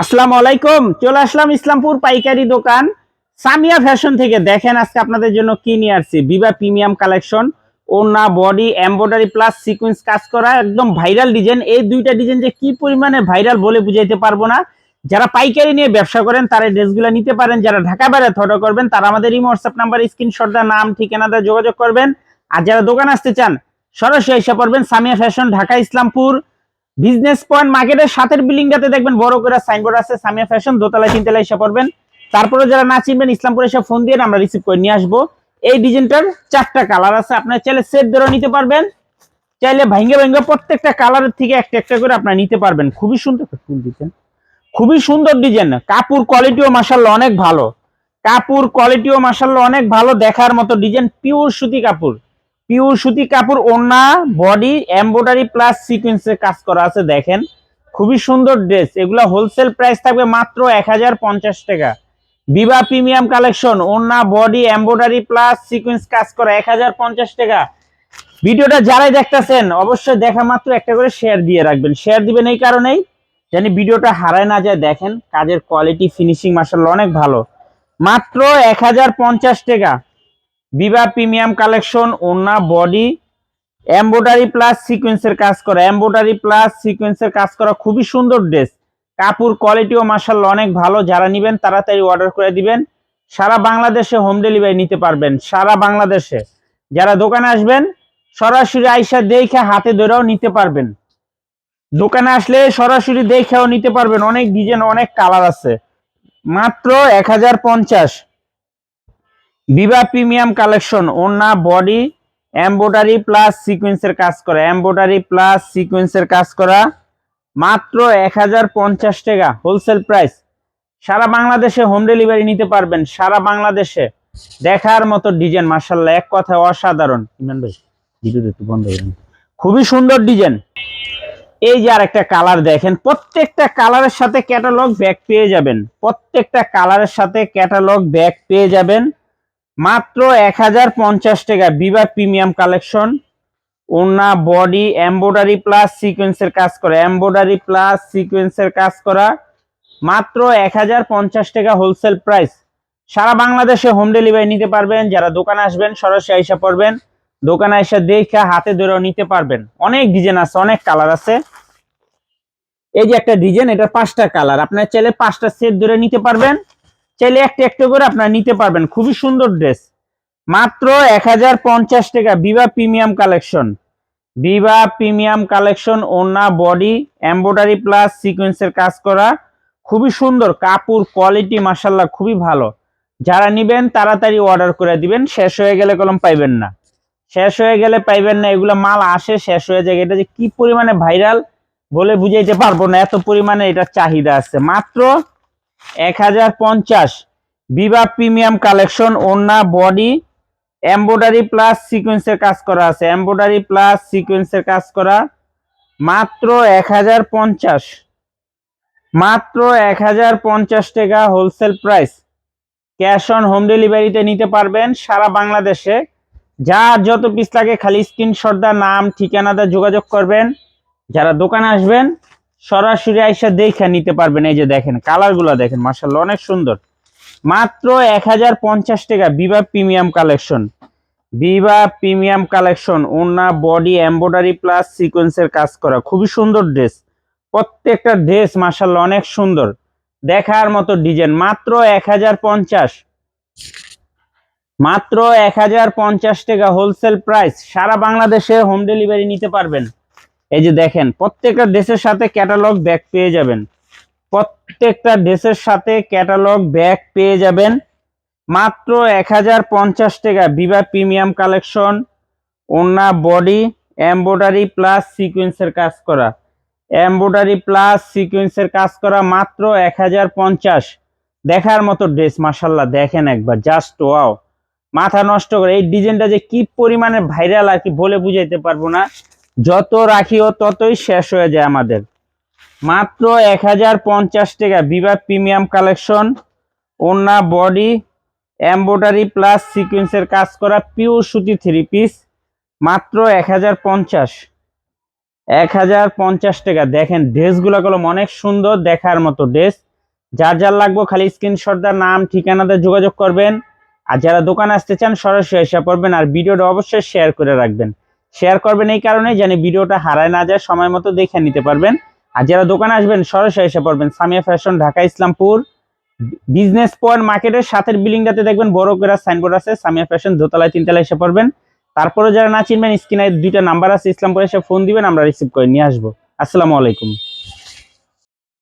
আসসালামু আলাইকুম, চলে আসলাম ইসলামপুর পাইকারি দোকান। সামিয়া ফ্যাশন থেকে দেখেন আজকে আপনাদের জন্য কি নিয়ে আসছি। বিবা প্রিমিয়াম কালেকশন ওনা বডি, এমব্রয়ডারি প্লাস সিকোয়েন্স কাজ করা, একদম ভাইরাল ডিজাইন। এই দুইটা ডিজাইন যে কি পরিমাণে ভাইরাল বলে বুঝাইতে পারব না। যারা পাইকারি নিয়ে ব্যবসা করেন, তারা ড্রেসগুলো নিতে পারেন। যারা ঢাকা বাইরে অর্ডার করবেন, তারা আমাদের এই হোয়াটসঅ্যাপ নাম্বার স্ক্রিনশট দেওয়া, নাম, ঠিকানা যোগাযোগ করবেন। আর যারা দোকান আসতে চান, সরাসরি এসে পড়বেন Samia fashion, Dhaka, Islampur. Business point মার্কেটের সাথের বিল্ডিংটাতে দেখবেন বড় করে সাইনবোর্ড আছে, সামিয়া ফ্যাশন দোতলা তিনতলা এসে পড়বেন। তারপরে যারা না চিনবেন, ইসলামপুর এসে ফোন দিয়ে আমরা রিসিভ করে নিয়ে আসব। এই ডিজাইনটার চারটা কালার আছে, আপনার চাইলে সেট ধরে নিতে পারবেন। চাইলে ভাঙ্গে ভাঙ্গে প্রত্যেকটা কালারের থেকে একটা একটা করে আপনার নিতে পারবেন। খুবই সুন্দর ফুল দিচ্ছেন খুবই সুন্দর ডিজাইন কাপড় কোয়ালিটিও মাসাল্লাহ অনেক ভালো। কাপড় কোয়ালিটিও মাসাল্লাহ অনেক ভালো দেখার মতো ডিজাইন পিওর সুতি কাপড়। পিওর সুতি কাপড়, ওড়না বডি এমব্রয়ডারি প্লাস সিকোয়েন্সের কাজ করা আছে, দেখেন। খুবই সুন্দর ড্রেস এগুলা হোলসেল প্রাইস থাকবে মাত্র এক হাজার পঞ্চাশ টাকা। বিবা প্রিমিয়াম কালেকশন ওড়না বডি এমব্রয়ডারি প্লাস সিকোয়েন্স কাজ করা এক হাজার পঞ্চাশ টাকা। ভিডিওটা যারাই দেখতেছেন, অবশ্যই দেখা মাত্র একটা করে শেয়ার দিয়ে রাখবেন। শেয়ার দিবেন এই কারণেই জানি ভিডিওটা হারায় না যায়, দেখেন, কাজের কোয়ালিটি ফিনিশিং মার্শাল অনেক ভালো। মাত্র এক হাজার পঞ্চাশ টাকা। বিবা প্রিমিয়াম কালেকশন ওনা বডি এমব্রয়ডারি প্লাস সিকোয়েন্সের কাজ করা। এমব্রয়ডারি প্লাস সিকোয়েন্সের কাজ করা খুবই সুন্দর ড্রেস। কাপড় কোয়ালিটিও মার্শাল অনেক ভালো। যারা নিবেন তাড়াতাড়ি অর্ডার করে দিবেন। সারা বাংলাদেশে হোম ডেলিভারি নিতে পারবেন। সারা বাংলাদেশে। যারা দোকানে আসবেন, সরাসরি আইসা দেখে হাতে ধরেও নিতে পারবেন। দোকানে আসলে সরাসরি দেখেও নিতে পারবেন। অনেক ডিজাইন, অনেক কালার আছে। মাত্র এক হাজার পঞ্চাশ। বিবা প্রিমিয়াম কালেকশন ওনা বডি এমব্রয়ডারি প্লাস সিকোয়েন্সের কাজ করা। এমব্রয়ডারি প্লাস সিকোয়েন্সের কাজ করা। মাত্র এক হাজার পঞ্চাশ টাকা হোলসেল প্রাইস সারা বাংলাদেশে হোম ডেলিভারি নিতে পারবেন সারা বাংলাদেশে। দেখার মতো ডিজাইন মার্শাল্লাহ এক কথা অসাধারণ। ইমরান ভাই ভিডিও একটু বন্ধ করেন খুবই সুন্দর ডিজাইন এই যে আর একটা কালার দেখেন প্রত্যেকটা কালারের সাথে ক্যাটালগ ব্যাগ পেয়ে যাবেন। প্রত্যেকটা কালারের সাথে ক্যাটালগ ব্যাগ পেয়ে যাবেন। মাত্র এক হাজার পঞ্চাশ টাকা বিবা প্রিমিয়াম কালেকশন ওনা বডি এমব্রয়ডারি প্লাস সিকোয়েন্সের কাজ করা। এমব্রয়ডারি প্লাস সিকোয়েন্সের কাজ করা। মাত্র এক হাজার পঞ্চাশ টাকা হোলসেল প্রাইস সারা বাংলাদেশে হোম ডেলিভারি নিতে পারবেন। যারা দোকানে আসবেন, সরাসরি আইসা পড়বেন। দোকানে এসে দেখে হাতে ধরেও নিতে পারবেন। অনেক ডিজাইন আছে, অনেক কালার আছে। এই যে একটা ডিজাইন এটা পাঁচটা কালার আপনার চাইলে পাঁচটা সেট ধরে নিতে পারবেন। চাইলে একটা একটা করে আপনারা নিতে পারবেন। খুবই সুন্দর ড্রেস। মাত্র এক হাজার পঞ্চাশ টাকা। Biba premium collection. Biba premium collection ওনা বডি, এমব্রয়ডারি প্লাস সিকোয়েন্সের কাজ করা। খুবই সুন্দর। কাপড় কোয়ালিটি মাসাল্লাহ খুবই ভালো। যারা নিবেন, তাড়াতাড়ি অর্ডার করে দিবেন। শেষ হয়ে গেলে কলম পাইবেন না। শেষ হয়ে গেলে পাইবেন না। এগুলো মাল আসে, শেষ হয়ে যায়। এটা যে কি পরিমাণে ভাইরাল বলে বুঝাইতে পারব না। এত পরিমাণে এটা চাহিদা আছে। মাত্র এক হাজার পঞ্চাশ। বিবা প্রিমিয়াম কালেকশন ওনা বডি, এমব্রয়ডারি প্লাস সিকোয়েন্সের কাজ করা আছে। এমব্রয়ডারি প্লাস সিকোয়েন্সের কাজ করা। মাত্র এক হাজার পঞ্চাশ। মাত্র এক হাজার পঞ্চাশ টাকা wholesale price. Cash on home ডেলিভারিতে নিতে পারবেন সারা বাংলাদেশে। যার যত পিস লাগে খালি স্ক্রিনশট দা নাম, ঠিকানা দা যোগাযোগ করবেন। যারা দোকানে আসবেন সরাসরি আইসা দেখে নিতে পারবেন। এই যে দেখেন, কালারগুলো দেখেন মার্শাল্লাহ অনেক সুন্দর। মাত্র এক হাজার পঞ্চাশ টাকা Biba premium collection Biba premium collection ওনা বডি এমব্রয়ডারি প্লাস সিকোয়েন্সের কাজ করা। খুবই সুন্দর ড্রেস প্রত্যেকটা ড্রেস মার্শাল্লাহ অনেক সুন্দর। দেখার মতো ডিজাইন মাত্র এক হাজার পঞ্চাশ। মাত্র এক হাজার পঞ্চাশ টাকা হোলসেল প্রাইস সারা বাংলাদেশে হোম ডেলিভারি নিতে পারবেন। এই যে দেখেন, প্রত্যেকটা ড্রেসের সাথে ক্যাটালগ ব্যাগ পেয়ে যাবেন। প্রত্যেকটা ড্রেসের সাথে ক্যাটালগ ব্যাগ পেয়ে যাবেন। মাত্র এক হাজার পঞ্চাশ টাকা বিবা প্রিমিয়াম কালেকশন ওনা বডি এমব্রয়ডারি প্লাস সিকোয়েন্সের কাজ করা। এমব্রয়ডারি প্লাস সিকোয়েন্সের কাজ করা মাত্র এক হাজার পঞ্চাশ। দেখার মতো ড্রেস মাসাল্লাহ দেখেন একবার জাস্ট ওয়াও মাথা নষ্ট করে, এই ডিজাইনটা যে কি পরিমাণে ভাইরাল আর কি বলে বুঝাইতে পারব না। যত রাখিও ততই শেষ হয়ে যায় আমাদের। মাত্র এক হাজার পঞ্চাশ টাকা বিবা প্রিমিয়াম কালেকশন ওনা বডি, এমব্রয়ডারি প্লাস সিকোয়েন্সের কাজ করা পিওর সুতি থ্রি পিস, মাত্র এক হাজার পঞ্চাশ। এক হাজার পঞ্চাশ টাকা। দেখেন, ড্রেসগুলো কলম অনেক সুন্দর দেখার মতো ড্রেস। যার যার লাগবে খালি স্ক্রিনশট দেওয়ার নাম ঠিকানাতে যোগাযোগ করবেন। আর যারা দোকানে আসতে চান, সরাসরি এসে পড়বেন। আর ভিডিওটা অবশ্যই শেয়ার করে রাখবেন। শেয়ার করবেন এই কারণে যেন ভিডিওটা হারায় না যায়, সময় মতো দেখে নিতে পারবেন। আর যারা দোকানে আসবেন, সরাসরি এসে পড়বেন। Samia fashion Dhaka, Islampur. Business point মার্কেটের সাথের বিল্ডিংটাতে দেখবেন বড় করে সাইনবোর্ড আছে, সামিয়া ফ্যাশন দোতলায় তিনতলায় এসে পড়বেন। তারপরে যারা না চিনবেন স্ক্রিনে দুইটা নাম্বার আছে, ইসলামপুরে এসে ফোন দিবেন, আমরা রিসিভ করে নিয়ে আসব। আসসালামু আলাইকুম।